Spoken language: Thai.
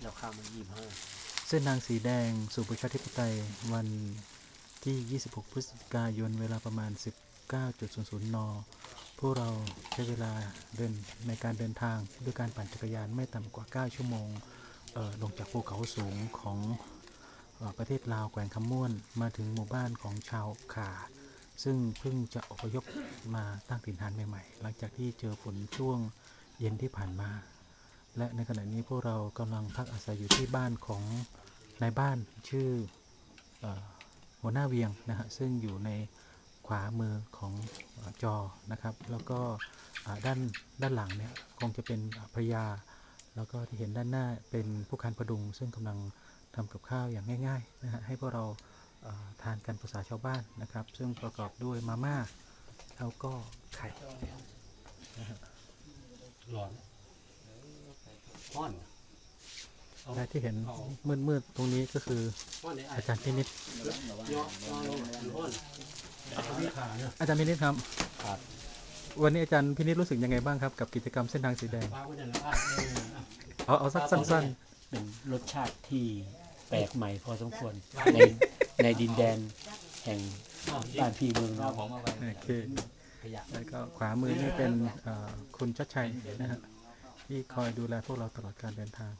แล้วข้ามันยี่ห้าเส้นทางสีแดงสู่ประชาธิปไตยวันที่ 26 พฤศจิกายน เวลาประมาณ 19.00 น พวกเราใช้เวลาเดินในการเดินทางด้วยการปั่นจักรยานไม่ต่ำกว่า 9 ชั่วโมงลงจากภูเขาสูงของเอ่อประเทศลาวแกว่งคำม่วนมาถึงหมู่บ้านของชาวขาซึ่งเพิ่งจะอพยพมาตั้งถิ่นฐานใหม่ๆ หลังจากที่เจอฝนช่วงเย็นที่ผ่านมา และในขณะนี้พวกเรากำลังพักอาศัยอยู่ที่บ้านของนายบ้านชื่ออหัวหน้าเวียงนะฮะซึ่งอยู่ในขวามือของอจอนะครับ แล้วก็ด้านด้านหลังเนี่ยคงจะเป็นอ่าพระยา แล้วก็ที่เห็นด้านหน้าเป็นผู้การประดุง ซึ่งกำลังทำกับข้าวอย่างง่ายๆนะฮะให้พวกเราทานกันภาษาชาวบ้านนะครับ ซึ่งประกอบด้วยมาม่าแล้วก็ไข่ร้อน และที่เห็นมืดๆตรงนี้ก็คือห้อนในอาจารย์พินิจย่อย่อลงห้อนอาจารย์พินิจครับครับวันนี้อาจารย์พินิจรู้สึกยังไงบ้างครับกับกิจกรรมเส้นทางสีแดงฟ้าไม่ได้ละอะเออเอาเอาสักสั้นเป็นรสชาติที่แปลกใหม่พอสมควรในในดินแดนแห่งบ้านพี่เมืองน้องๆโอเคแล้วก็ขวามือนี่เป็นเอ่อคุณชัดชัยนะฮะ ที่คอยดูแลพวกเราตลอดการเดินทาง